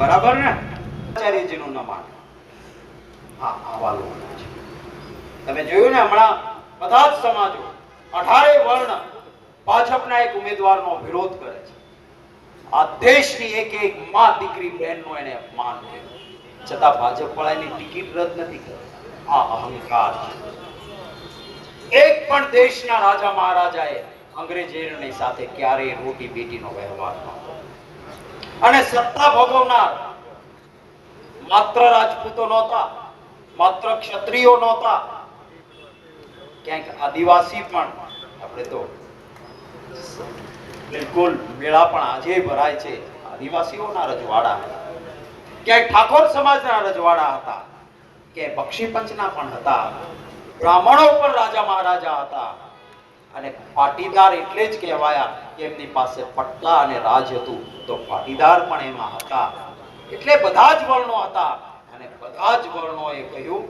બરાબર ને? આચાર્યજીનું ન માને. હા આવા લોકો છે. તમે જોયું ને હમણાં બધા જ સમાજો અઢારે વર્ણ ભાજપના એક ઉમેદવારનો વિરોધ કરે છે. આ દેશની એક એક માં દીકરી બહેનનો એને અપમાન કર્યું. છતાં ભાજપ વાળાની ટિકિટ રદ નથી કરી. આ અહંકાર છે. એક પણ દેશના રાજા મહારાજાએ અંગ્રેજોની સાથે ક્યારેય રોટી બેટીનો વ્યવહાર નહોતો અને સત્તા ભોગવનાર માત્ર રાજપૂતો નહોતા, માત્ર ક્ષત્રિયો નહોતા. ક્યાંક આદિવાસી પણ આપણે તો બિલકુલ મેળા પણ આજે ભરાય છે. આદિવાસીઓના રજવાડા. ક્યાંક ઠાકોર સમાજના રજવાડા હતા કે બક્ષી પંચના પણ હતા. બ્રાહ્મણો પણ રાજા મહારાજા હતા. અને પાટીદાર એટલે જ કહેવાયા. એમની પાસે પટલા અને રાજ હતું. તો પાટીદાર પણ એમાં હતા. એટલે બધા જ વર્ણો હતા. અને બધા જ વર્ણોએ કહ્યું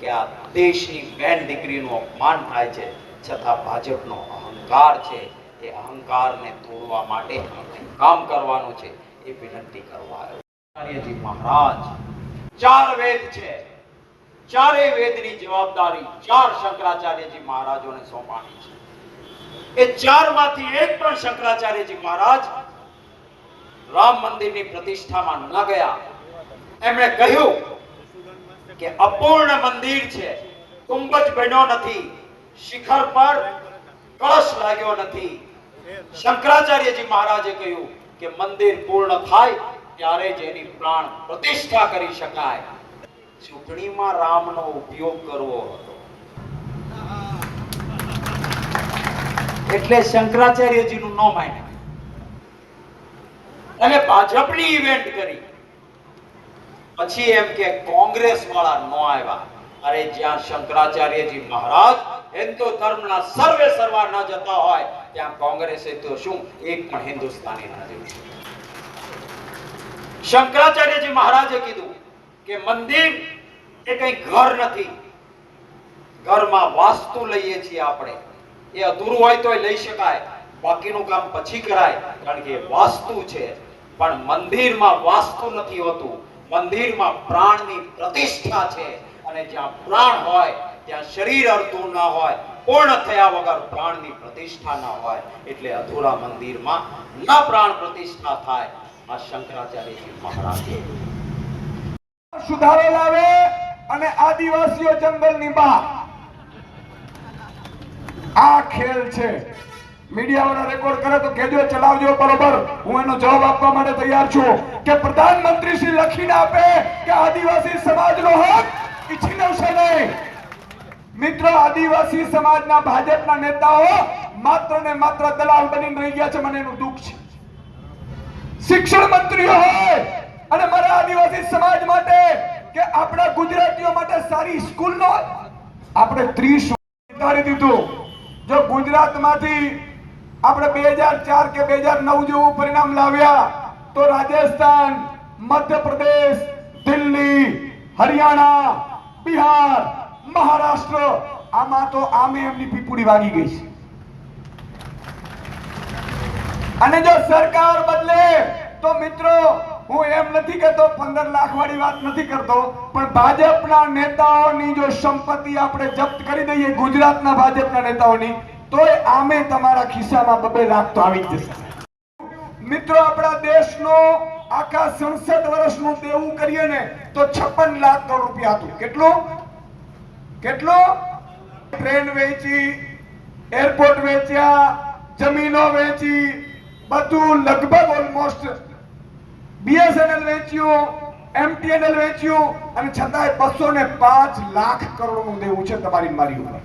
કે આ દેશની બેન દીકરીનું અપમાન થાય છે, છતાં ભાજપનો અહંકાર છે. એ અહંકારને તોડવા માટે કામ કરવાનું છે. એ વિનંતી કરવા આવ્યો. મહારાજ, ચાર વેદ છે. ચારે વેદની જવાબદારી ચાર શંકરાચાર્યજી મહારાજોને સોંપાણી છે. એ ચારમાંથી એક પણ શંકરાચાર્યજી મહારાજ રામ મંદિરની પ્રતિષ્ઠામાં ન ગયા. એમણે કહ્યું કે અપૂર્ણ મંદિર છે, કુંભજ બન્યો નથી, શિખર પર કળશ લાગ્યો નથી. શંકરાચાર્યજી મહારાજે કહ્યું કે મંદિર પૂર્ણ થાય ત્યારે જ એની પ્રાણ પ્રતિષ્ઠા કરી શકાય. ચૂંટણીમાં રામનો ઉપયોગ કરવો હતો. એટલે શંકરાચાર્યજીનું ન માન્યું અને ભાજપની ઇવેન્ટ કરી. પછી એમ કે કોંગ્રેસ વાળા ન આવ્યા. અરે જ્યાં શંકરાચાર્યજી મહારાજ હિન્દુ ધર્મના સર્વે સર્વા ન જતા હોય, ત્યાં કોંગ્રેસે તો શું? એક પણ હિન્દુસ્તાની ન જોયું શંકરાચાર્યજી મહારાજે કીધું કે મંદિર એ કઈ ઘર નથી. ઘરમાં વાસ્તુ લઈએ છીએ આપણે. એ અધૂરું હોય તો લઈ શકાય. બાકીનું કામ પછી કરાય, કારણ કે વાસ્તુ છે. પણ મંદિરમાં વાસ્તુ નથી હોતું. મંદિરમાં પ્રાણની પ્રતિષ્ઠા છે. અને જ્યાં પ્રાણ હોય, ત્યાં શરીર અડધું ના હોય, પૂર્ણ થયા વગર પ્રાણની પ્રતિષ્ઠા ના હોય. એટલે અધૂરા મંદિરમાં ન પ્રાણ પ્રતિષ્ઠા થાય. આ શંકરાચાર્યજી મહારાજે સુધારો લાવે અને આદિવાસીઓ જંગલની બહાર. આ ખેલ છે. મીડિયાવાળા રેકોર્ડ કરે તો કેજો ચલાવજો, બરોબર? હું એનો જવાબ આપવા માટે તૈયાર છું કે પ્રધાનમંત્રી શ્રી લખીને આપે કે આદિવાસી સમાજનો હક લેશે નહીં મિત્રો, આદિવાસી સમાજના ભાજપના નેતાઓ માત્ર ને માત્ર દલાલ બની રહી ગયા છે. મને એનું દુઃખ છે. શિક્ષણ મંત્રીઓ હોય અને મારા આદિવાસી સમાજ માટે કે આપણા ગુજરાતીઓ માટે સારી સ્કૂલ નો આપણે ત્રીસ ઉતારી દીધું. જો ગુજરાતમાંથી આપણે બે હજાર ચાર કે બે હજાર નવ જેવું પરિણામ લાવ્યા, તો રાજસ્થાન, મધ્યપ્રદેશ, દિલ્હી, હરિયાણા, બિહાર, મહારાષ્ટ્ર, આમાં તો આમે એમની પીપુડી વાગી ગઈ છે. અને જો સરકાર બદલે, તો મિત્રો હું એમ નથી કહેતો, પંદર લાખ વાળી વાત નથી કરતો, પણ ભાજપના નેતાઓની જો સંપત્તિ આપણે જપ્ત કરી દઈએ ગુજરાતના ભાજપના નેતાઓની, તોય આમે તમારા ખિસ્સામાં બબે લાખ તો આવી જશે. મિત્રો, આપણા દેશનો આખા સંસદ વર્ષનું દેવું કરીએ ને, તો છપ્પન લાખ કરોડ રૂપિયા હતું. કેટલું? કેટલું? ટ્રેન વેચી, એરપોર્ટ વેચ્યા, જમીનો વેચી, બધું લગભગ ઓલમોસ્ટ બીએસએનએલ વેચ્યું, એમટીએનએલ વેચ્યું અને છતાંય બસો ને પાંચ લાખ કરોડનું દેવું છે તમારી મારી ઉપર.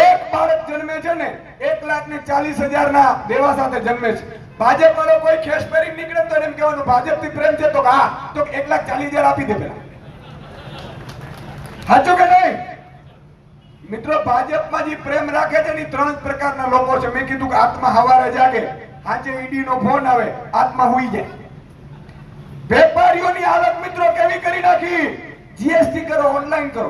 એક બાળક જન્મે છે ને, એક લાખ ને ચાલીસ હજાર ના દેવા સાથે જન્મે છે. ભાજપ વાળો કોઈ ખેસ પહેરી નીકળે તો એમ કહેવાનું ભાજપથી પ્રેમ છે તો હા, તો એક લાખ ચાલીસ હજાર આપી દે પેલા. સાચું કે નહીં? મિત્રો, ભાજપમાં જે પ્રેમ રાખે છે ને ત્રણ પ્રકારના લોકો છે. મેં કીધું કે આત્મા હવારે જાગે આજે ઈડી નો ફોન આવે, આત્મા હુઈ જાય. વેપારીઓની હાલત મિત્રો કેવી કરી નાખી? જીએસટી કરો ઓનલાઈન કરો.